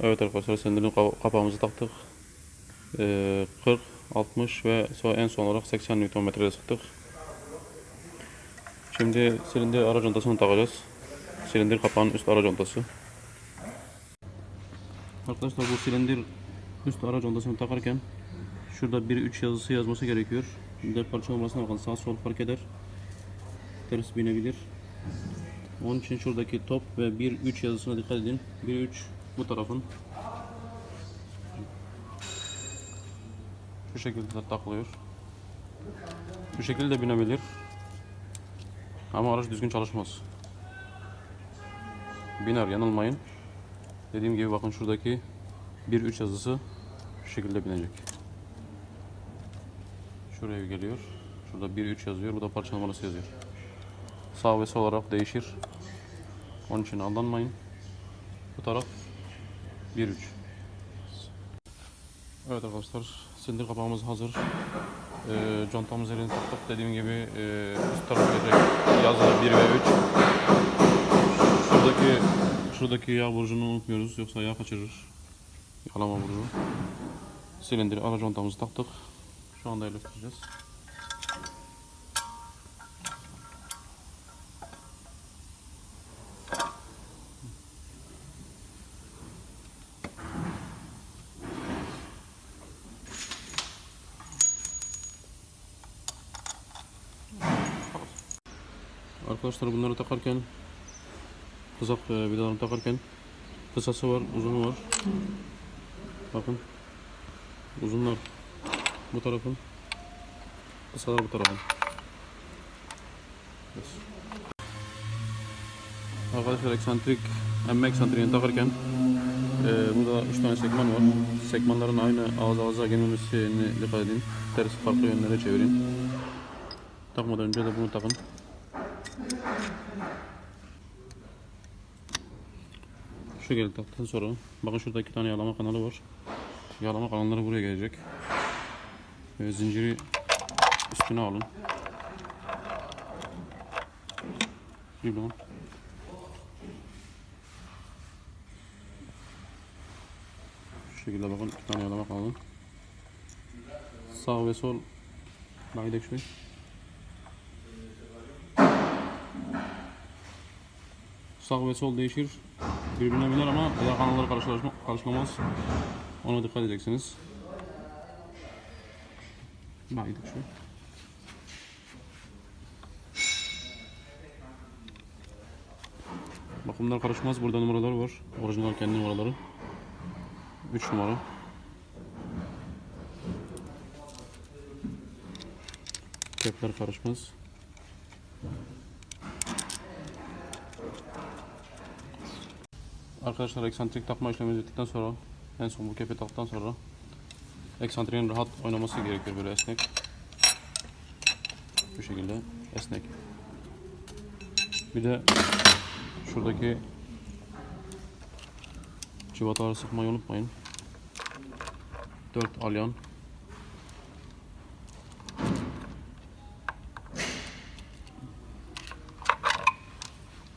Evet arkadaşlar silindirin kapa- kapağımızı taktık. Ee, 40, 60 ve en son olarak 80 Nm'de sıktık. Şimdi silindir ara contasını takacağız. Silindir kapağının üst ara contası. Arkadaşlar bu silindir üst ara contasını takarken şurada 1-3 yazısı yazması gerekiyor. Bir parça olmasına bakın sağ sol fark eder. Ters binebilir. Onun için şuradaki top ve 1-3 yazısına dikkat edin. 1-3 bu tarafın. Şu şekilde takılıyor. Bu şekilde binebilir. Ama araç düzgün çalışmaz. Biner yanılmayın. Dediğim gibi bakın şuradaki 1-3 yazısı şu şekilde binecek. Şuraya geliyor. Şurada 1-3 yazıyor. Bu da parça numarası yazıyor. Sağ ve sol olarak değişir. Onun için aldanmayın. Bu taraf 1-3. Evet arkadaşlar silindir kapağımız hazır. Ee, contamız elini taktık. Dediğim gibi e, üst tarafa gelecek yazı 1 ve 3. Şuradaki şuradaki yağ burcunu unutmuyoruz yoksa yağ kaçırır. Yağlama burcu. Silindir ara contamızı taktık. Şu anda yerleştireceğiz. Arkadaşlar bunları takarken kızak e, vidalarını takarken kısası var, uzunu var. Bakın. Uzunlar bu tarafın. Kısalar bu tarafın. Arkadaşlar eksantrik emme eksantriğini takarken e, burada 3 tane sekman var. Sekmanların aynı ağız ağza gelmemesini dikkat edin. Ters farklı yönlere çevirin. Takmadan önce de bunu takın. Şu taktıktan sonra bakın şurada iki tane yağlama kanalı var. Yağlama kanalları buraya gelecek. Ve zinciri üstüne alın. Bilmem. Şu şekilde bakın iki tane yağlama kanalı. Sağ ve sol. Gidelim şuraya. Sağ ve sol değişir. Birbirine biner ama diğer kanallar karşılaşma, karışmamaz. Ona dikkat edeceksiniz. Bak gidelim şuraya. Bak bunlar karışmaz. Burada numaralar var. Orijinal kendi numaraları. 3 numara. Kepler karışmaz. Arkadaşlar eksantrik takma işlemini bittikten sonra en son bu kepi taktıktan sonra eksantriğin rahat oynaması gerekiyor böyle esnek. Bu şekilde esnek. Bir de şuradaki cıvataları sıkmayı unutmayın. 4 alyan.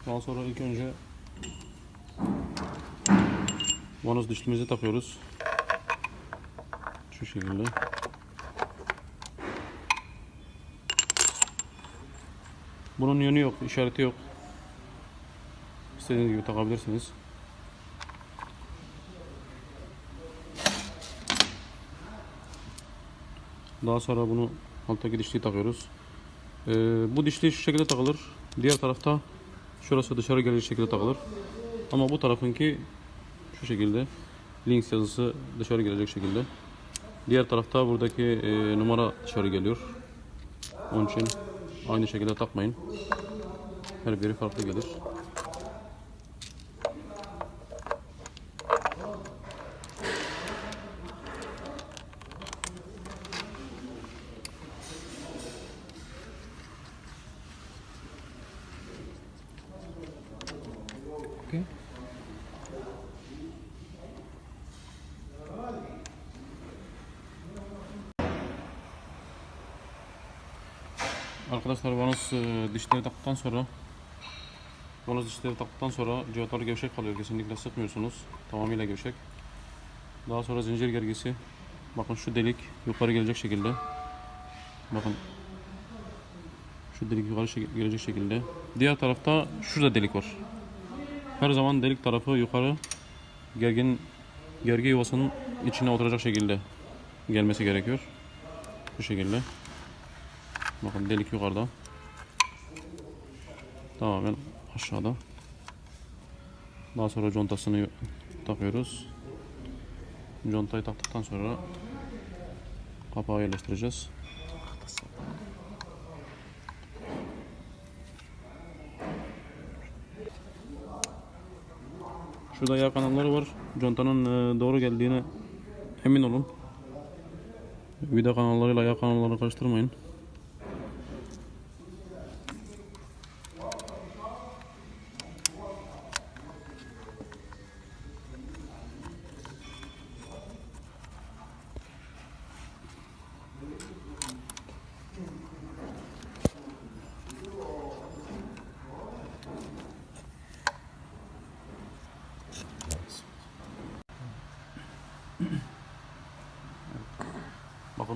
Daha sonra ilk önce Vanoz dişlimizi takıyoruz. Şu şekilde. Bunun yönü yok, işareti yok. İstediğiniz gibi takabilirsiniz. Daha sonra bunu alttaki dişliği takıyoruz. Ee, bu dişli şu şekilde takılır. Diğer tarafta şurası dışarı gelecek şekilde takılır. Ama bu tarafınki şu şekilde links yazısı dışarı gelecek şekilde. Diğer tarafta buradaki e, numara dışarı geliyor. Onun için aynı şekilde takmayın. Her biri farklı gelir. Arkadaşlar vanos e, dişleri taktıktan sonra Bonus dişleri taktıktan sonra civatları gevşek kalıyor. Kesinlikle sıkmıyorsunuz. Tamamıyla gevşek. Daha sonra zincir gergisi. Bakın şu delik yukarı gelecek şekilde. Bakın. Şu delik yukarı gelecek şekilde. Diğer tarafta şurada delik var. Her zaman delik tarafı yukarı gergin gergi yuvasının içine oturacak şekilde gelmesi gerekiyor. Bu şekilde. Bakın delik yukarıda. Tamamen aşağıda. Daha sonra contasını takıyoruz. Contayı taktıktan sonra kapağı yerleştireceğiz. Şurada yağ kanalları var. Contanın e, doğru geldiğine emin olun. Vida kanallarıyla yağ kanallarını karıştırmayın.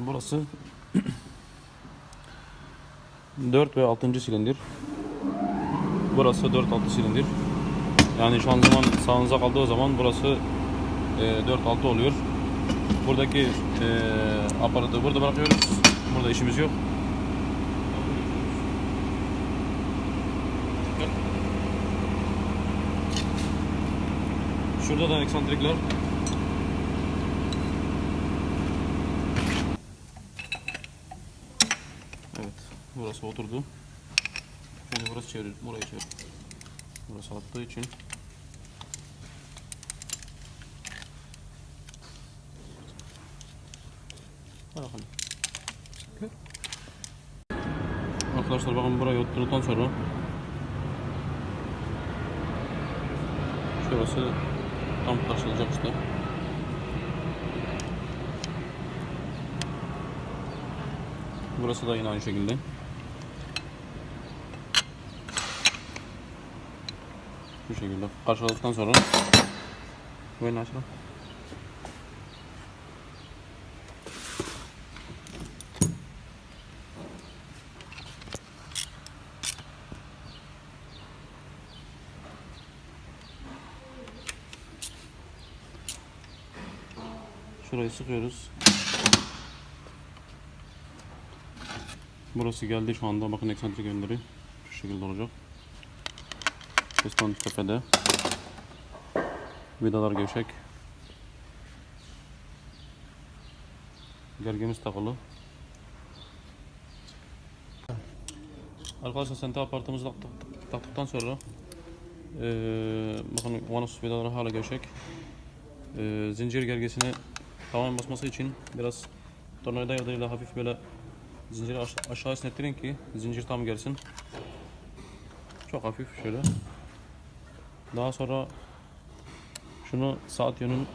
Burası 4 ve 6. silindir. Burası 4 6 silindir. Yani şanzıman sağınıza kaldığı zaman burası e, 4 6 oluyor. Buradaki e, aparatı burada bırakıyoruz. Burada işimiz yok. Şurada da eksantrikler Evet, burası oturdu. Şimdi burası çevir, burayı çevir. Burası attığı için. Bakalım. Arkadaşlar bakın burayı otturduktan sonra şurası tam taşınacak işte. Burası da yine aynı şekilde. Bu şekilde karşıladıktan sonra böyle açalım. Şurayı sıkıyoruz. Burası geldi şu anda. Bakın eksantrik yönleri şu şekilde olacak. Piston tepede. Vidalar gevşek. Gergimiz takılı. Arkadaşlar senta apartımızı taktık, taktıktan sonra eee bakın vanus vidaları hala gevşek. Eee, zincir gergesini tamamen basması için biraz tornavida yardımıyla hafif böyle Zinciri aş- aşağı esnettirin ki zincir tam gelsin. Çok hafif şöyle. Daha sonra şunu saat yönün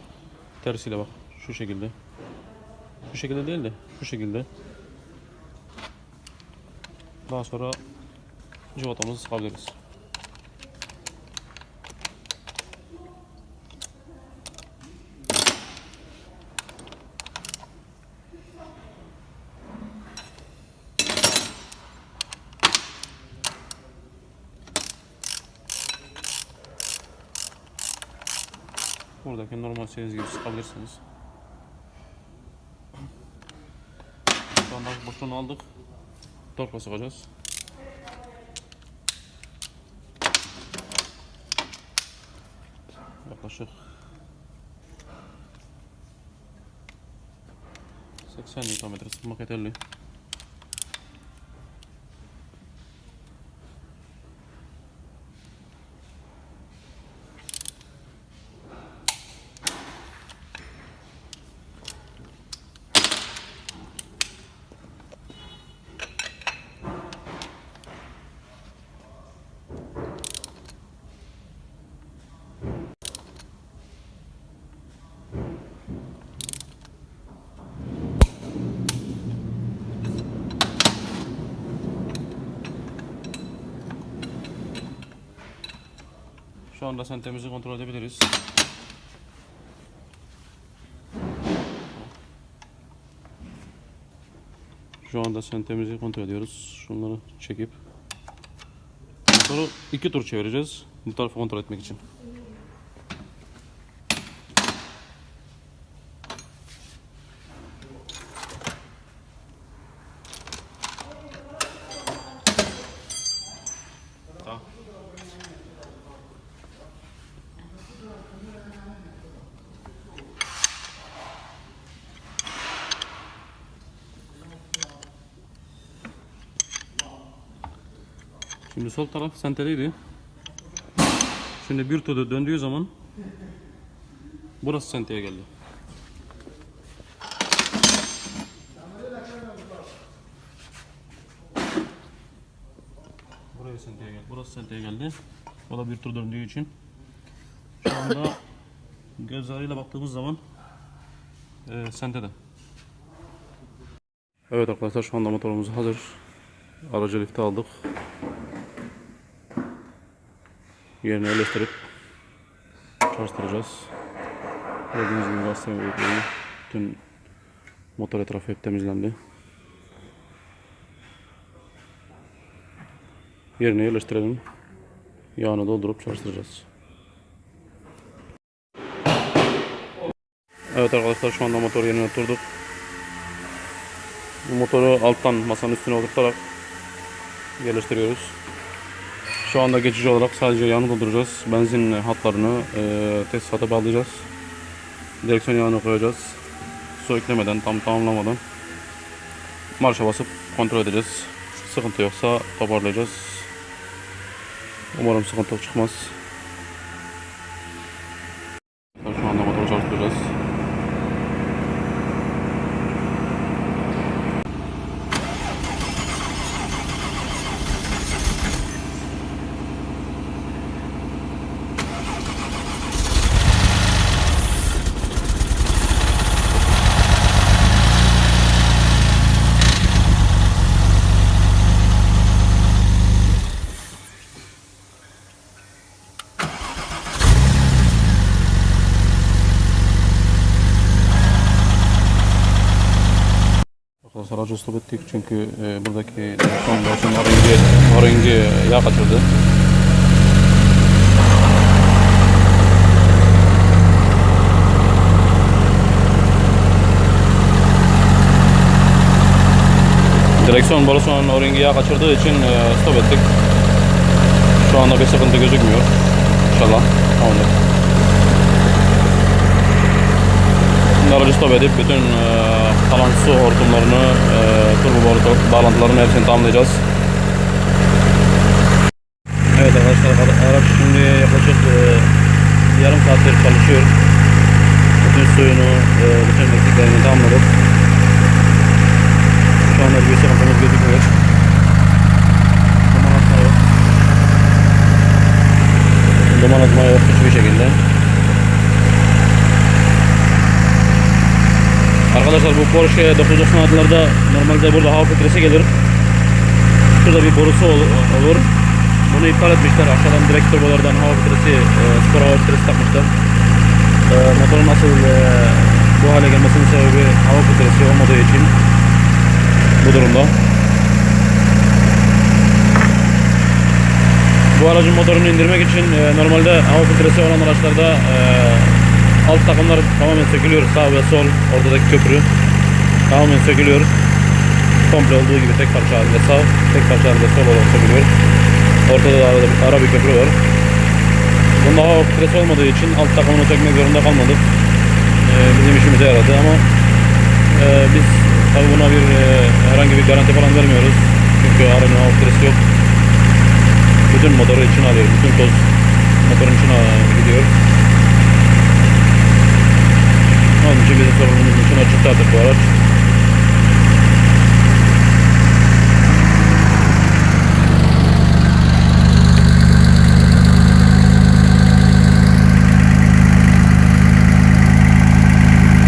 tersiyle bak. Şu şekilde. Şu şekilde değil de şu şekilde. Daha sonra cıvatamızı sıkabiliriz. Buradaki normal şeyiniz gibi sıkabilirsiniz. Şu anda boşluğunu aldık. Torpa sıkacağız. Yaklaşık 80 Nm sıkmak yeterli. Anda sentemizi kontrol edebiliriz. Şu anda sentemizi kontrol ediyoruz. Şunları çekip motoru iki tur çevireceğiz. Bu tarafı kontrol etmek için. Şimdi sol taraf senteliydi. Şimdi bir turda döndüğü zaman burası senteye geldi. Buraya senteye geldi. Burası senteye geldi. O da bir tur döndüğü için. Şu anda göz ağrıyla baktığımız zaman e, sentede. Evet arkadaşlar şu anda motorumuz hazır. Aracı lifte aldık. Yerine yerleştirip çalıştıracağız. Gördüğünüz gibi gazete ve bütün motor etrafı hep temizlendi. Yerine yerleştirelim. Yağını doldurup çalıştıracağız. Evet arkadaşlar şu anda motor yerine oturduk. Bu motoru alttan masanın üstüne oturtarak yerleştiriyoruz. Şu anda geçici olarak sadece yağını dolduracağız. Benzin hatlarını e, tesisata bağlayacağız. Direksiyon yağını koyacağız. Su eklemeden, tam tamamlamadan marşa basıp kontrol edeceğiz. Sıkıntı yoksa toparlayacağız. Umarım sıkıntı çıkmaz. Şu anda motoru çalıştıracağız. Arkadaşlar aracı stop ettik çünkü e, buradaki direksiyon başının arayıncı, arayıncı yağ kaçırdı. Direksiyon borusunun o-ringi yağ kaçırdığı için e, stop ettik. Şu anda bir sıkıntı gözükmüyor. İnşallah. Tamamdır. Aracı stop edip bütün e, kalan su hortumlarını, e, turbo bağlantılarını hepsini tamamlayacağız. Evet arkadaşlar ara- araç şimdi yaklaşık e, yarım saattir çalışıyor. Bütün suyunu, e, bütün elektriklerini tamamladık. Şu anda bir sıkıntımız gözükmüyor. Duman atma yok. Duman atma yok hiçbir şekilde. Arkadaşlar bu Porsche 996'larda normalde burada hava filtresi gelir. Şurada bir borusu ol- olur. Bunu iptal etmişler. Aşağıdan direkt turbolardan hava filtresi, e, spor hava filtresi takmışlar. E, motorun nasıl e, bu hale gelmesinin sebebi hava filtresi olmadığı için bu durumda. Bu aracın motorunu indirmek için normalde hava filtresi olan araçlarda alt takımlar tamamen sökülüyor. Sağ ve sol ortadaki köprü tamamen sökülüyor. Komple olduğu gibi tek parça halinde sağ, tek parça halinde sol olarak sökülüyor. Ortada da arada bir, ara bir köprü var. Bunda hava filtresi olmadığı için alt takımını sökmek zorunda kalmadık. E, bizim işimize yaradı ama e, biz tabi buna bir e, herhangi bir garanti falan vermiyoruz. Çünkü aracın hava filtresi yok. Bütün motoru için alıyor. Bütün toz motorun içine gidiyor. Onun için bizim sorumluluğumuz için açıktadır bu araç.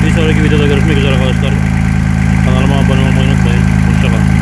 Bir sonraki videoda görüşmek üzere arkadaşlar. Kanalıma abone olmayı unutmayın. Hoşçakalın.